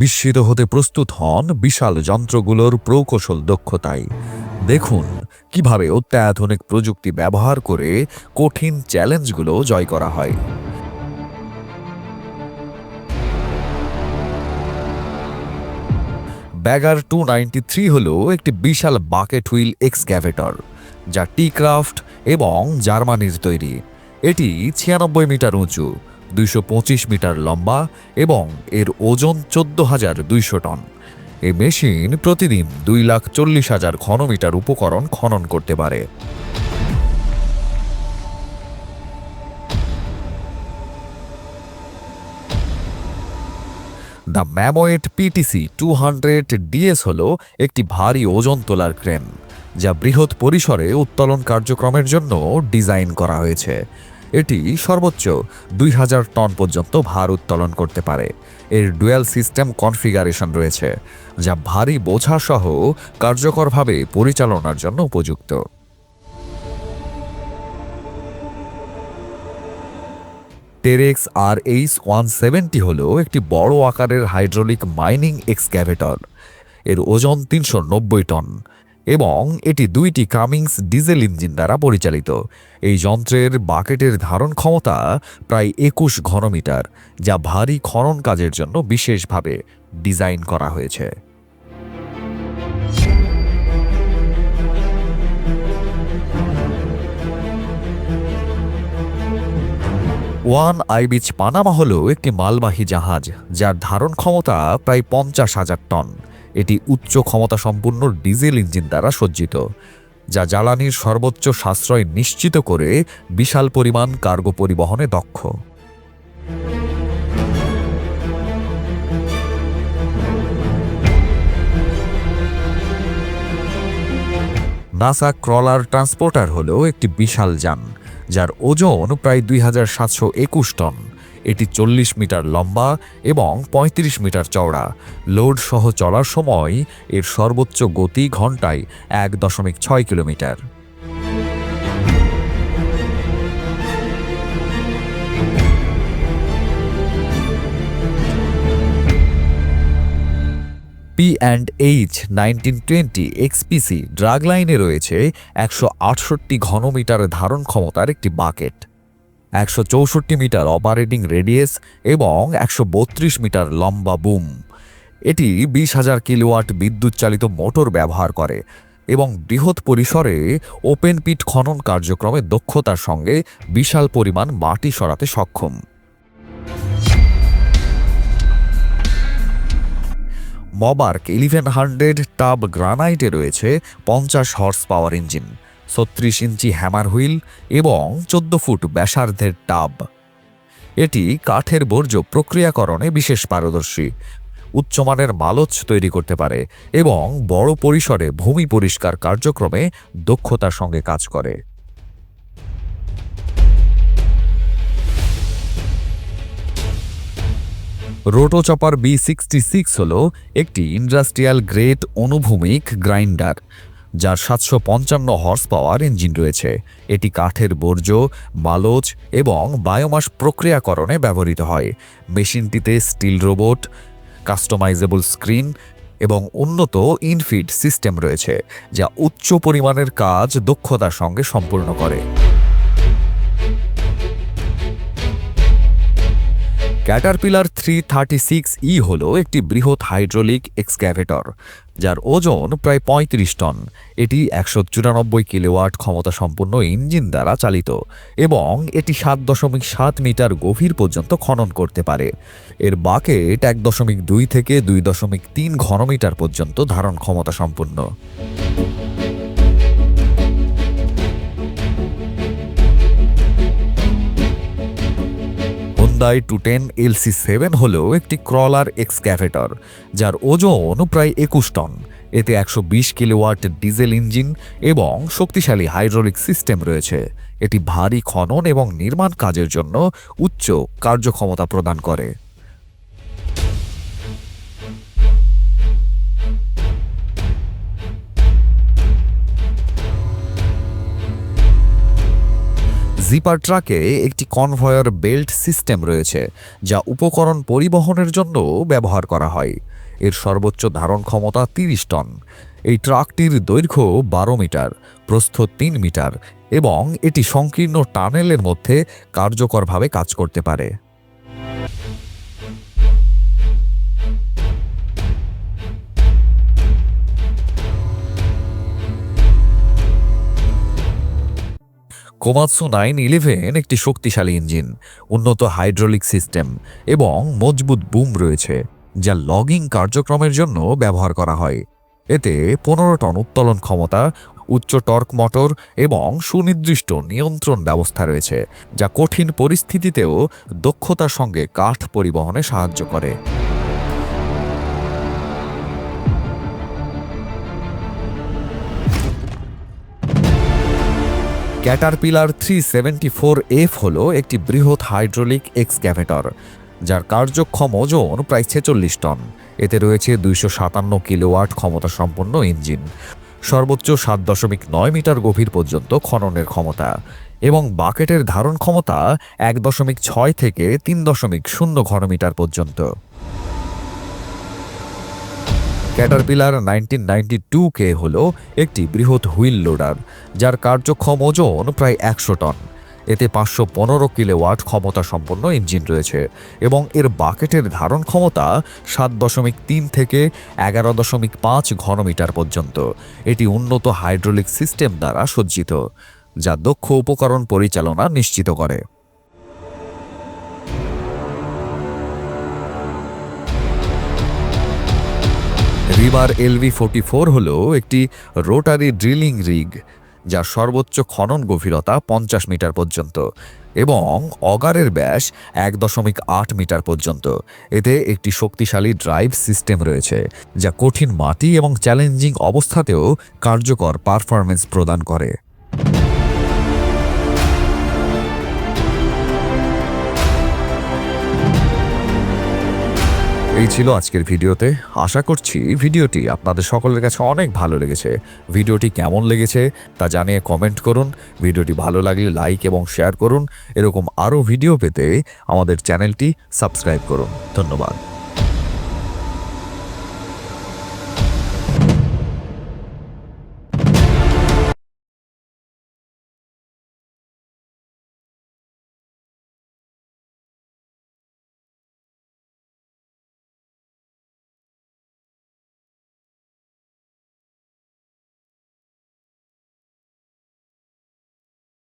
বিস্মিত হতে প্রস্তুত হন বিশাল যন্ত্রগুলোর প্রকৌশল দক্ষতায়। দেখুন কীভাবে অত্যাধুনিক প্রযুক্তি ব্যবহার করে কঠিন চ্যালেঞ্জগুলো জয় করা হয়। ব্যাগার টু নাইনটি থ্রি হল একটি বিশাল বাকেট হুইল এক্সক্যাভেটর, যা টি ক্রাফট এবং জার্মানির তৈরি। এটি ছিয়ানব্বই মিটার উঁচু দুইশো পঁচিশ মিটার লম্বা এবং এর ওজন চোদ্দ হাজার দুইশো টন। এই মেশিন প্রতিদিন দুই লাখ চল্লিশ হাজার ঘনমিটার উপকরণ খনন করতে পারে। The Mammoet PTC two hundred DS হল একটি ভারী ওজন তোলার ক্রেন, যা বৃহৎ পরিসরে উত্তোলন কার্যক্রমের জন্য ডিজাইন করা হয়েছে। এটি সর্বোচ্চ দুই হাজার টন পর্যন্ত ভার উত্তোলন করতে পারে। এর ডুয়েল সিস্টেম কনফিগারেশন রয়েছে, যা ভারী বোঝাসহ কার্যকরভাবে পরিচালনার জন্য উপযুক্ত। Terex R H one seventy হল একটি বড় আকারের হাইড্রোলিক মাইনিং এক্সক্যাভেটর। এর ওজন তিনশো নব্বই টন। এবং এটি দুইটি কামিংস ডিজেল ইঞ্জিন দ্বারা পরিচালিত। এই যন্ত্রের বাকেটের ধারণ ক্ষমতা প্রায় একুশ ঘনমিটার, যা ভারী খনন কাজের জন্য বিশেষভাবে ডিজাইন করা হয়েছে। ওয়ান আইবিচ পানামা হল একটি মালবাহী জাহাজ, যার ধারণ ক্ষমতা প্রায় পঞ্চাশ হাজার টন। এটি উচ্চ ক্ষমতা সম্পূর্ণ ডিজেল ইঞ্জিন দ্বারা সজ্জিত, যা জ্বালানির সর্বোচ্চ সাশ্রয় নিশ্চিত করে বিশাল পরিমাণ কার্গো পরিবহনে দক্ষ। নাসা ক্রলার ট্রান্সপোর্টার হল একটি বিশাল যান, যার ওজন প্রায় দুই হাজার সাতশো একুশ টন। এটি চল্লিশ মিটার লম্বা এবং ৩৫ মিটার চওড়া। লোড সহ চলার সময় এর সর্বোচ্চ গতি ঘন্টায় এক দশমিক ছয় kilometre. P and H nineteen twenty XPC drug লাইনে রয়েছে একশো আটষট্টি ঘনমিটার ধারণ ক্ষমতার একটি বাকেট। একশো চৌষট্টি মিটার অপারেটিং রেডিয়াস এবং একশো বত্রিশ মিটার লম্বা বুম এটি বিশ হাজার কিলোওয়াট বিদ্যুৎ চালিত মোটর ব্যবহার করে এবং বৃহৎ পরিসরে ওপেন পিট খনন কার্যক্রমে দক্ষতার সঙ্গে বিশাল পরিমাণ মাটি সরাতে সক্ষম। মবার্ক ইলেভেন হান্ড্রেড টাব গ্রানাইটে রয়েছে পঞ্চাশ হর্স পাওয়ার ইঞ্জিন ছত্রিশ ইঞ্চি হ্যামার হুইল এবং চোদ্দ ফুট ব্যাসার্ধের টাব। এটি কাঠের বর্জ্য প্রক্রিয়াকরণে বিশেষ পারদর্শী। উচ্চমানের মালচ তৈরি করতে পারে এবং বড় পরিসরে ভূমি পরিষ্কার কার্যক্রমে দক্ষতার সঙ্গে কাজ করে। রোটোচপার বি সিক্সটি সিক্স হল একটি ইন্ডাস্ট্রিয়াল গ্রেড অনুভূমিক গ্রাইন্ডার। যার সাতশো পঞ্চান্ন হর্স পাওয়ার ইঞ্জিন রয়েছে। এটি কাঠের বর্জ্য মালচ এবং বায়োমাস প্রক্রিয়াকরণে ব্যবহৃত হয়। মেশিনটিতে স্টিল রোবট কাস্টমাইজেবল স্ক্রিন এবং উন্নত ইনফিড সিস্টেম রয়েছে, যা উচ্চ পরিমাণের কাজ দক্ষতার সঙ্গে সম্পূর্ণ করে। Caterpillar three thirty six E হল একটি বৃহৎ হাইড্রোলিক এক্সক্যাভেটর যার ওজন প্রায় পঁয়ত্রিশ টন। এটি একশো চুরানব্বই কিলোওয়াট ক্ষমতা সম্পন্ন ইঞ্জিন দ্বারা চালিত এবং এটি সাত দশমিক সাত মিটার গভীর পর্যন্ত খনন করতে পারে। এর বাকেট এক দশমিক দুই থেকে দুই দশমিক তিন ঘনমিটার পর্যন্ত ধারণ ক্ষমতা সম্পন্ন Hyundai two ten LC seven হল একটি ক্রলার এক্সক্যাভেটর, যার ওজন প্রায় একুশ টন। এতে একশো বিশ কিলোওয়াট ডিজেল ইঞ্জিন এবং শক্তিশালী হাইড্রোলিক সিস্টেম রয়েছে। এটি ভারী খনন এবং নির্মাণ কাজের জন্য উচ্চ কার্যক্ষমতা প্রদান করে। জিপার ট্রাকে একটি কনভয়ার বেল্ট সিস্টেম রয়েছে, যা উপকরণ পরিবহনের জন্য ব্যবহার করা হয়। এর সর্বোচ্চ ধারণ ক্ষমতা তিরিশ টন। এই ট্রাকটির দৈর্ঘ্য বারো মিটার, প্রস্থ তিন মিটার এবং এটি সংকীর্ণ টানেলের মধ্যে কার্যকরভাবে কাজ করতে পারে। কোমাৎসু নাইন ইলেভেন একটি শক্তিশালী ইঞ্জিন, উন্নত হাইড্রোলিক সিস্টেম এবং মজবুত বুম রয়েছে, যা লগিং কার্যক্রমের জন্য ব্যবহার করা হয়। এতে পনেরো টন উত্তোলন ক্ষমতা, উচ্চ টর্ক মোটর এবং সুনির্দিষ্ট নিয়ন্ত্রণ ব্যবস্থা রয়েছে, যা কঠিন পরিস্থিতিতেও দক্ষতার সঙ্গে কাঠ পরিবহনে সাহায্য করে। Caterpillar three seventy four F হল একটি বৃহৎ হাইড্রোলিক এক্সক্যাভেটর, যার কার্যক্ষম ওজন প্রায় ছেচল্লিশ টন। এতে রয়েছে দুইশো সাতান্ন কিলোওয়াট ক্ষমতা সম্পন্ন ইঞ্জিন, সর্বোচ্চ সাত দশমিক নয় মিটার গভীর পর্যন্ত খননের ক্ষমতা এবং বাকেটের ধারণ ক্ষমতা এক দশমিক ছয় থেকে তিন দশমিক শূন্য ঘনমিটার পর্যন্ত। Caterpillar nineteen ninety two K হল একটি বৃহৎ হুইল লোডার, যার কার্যক্ষম ওজন প্রায় একশো টন। এতে পাঁচশো পনেরো কিলোওয়াট ক্ষমতা সম্পন্ন ইঞ্জিন রয়েছে এবং এর বাকেটের ধারণ ক্ষমতা সাত দশমিক তিন থেকে এগারো দশমিক পাঁচ ঘনমিটার পর্যন্ত। এটি উন্নত হাইড্রোলিক সিস্টেম দ্বারা সজ্জিত, যা দক্ষ উপকরণ পরিচালনা নিশ্চিত করে। রিভার এলভি ফোর্টি ফোর হল একটি রোটারি ড্রিলিং রিগ, যার সর্বোচ্চ খনন গভীরতা পঞ্চাশ মিটার পর্যন্ত এবং অগারের ব্যাস এক দশমিক আট মিটার পর্যন্ত। এতে একটি শক্তিশালী ড্রাইভ সিস্টেম রয়েছে, যা কঠিন মাটি এবং চ্যালেঞ্জিং অবস্থাতেও কার্যকর পারফরমেন্স প্রদান করে। ছিল আজকের ভিডিওতে। আশা করছি ভিডিওটি আপনাদের সকলের কাছে অনেক ভালো লেগেছে। ভিডিওটি কেমন লেগেছে তা জানিয়ে কমেন্ট করুন। ভিডিওটি ভালো লাগলে লাইক এবং শেয়ার করুন। এরকম আরও ভিডিও পেতে আমাদের চ্যানেলটি সাবস্ক্রাইব করুন। ধন্যবাদ।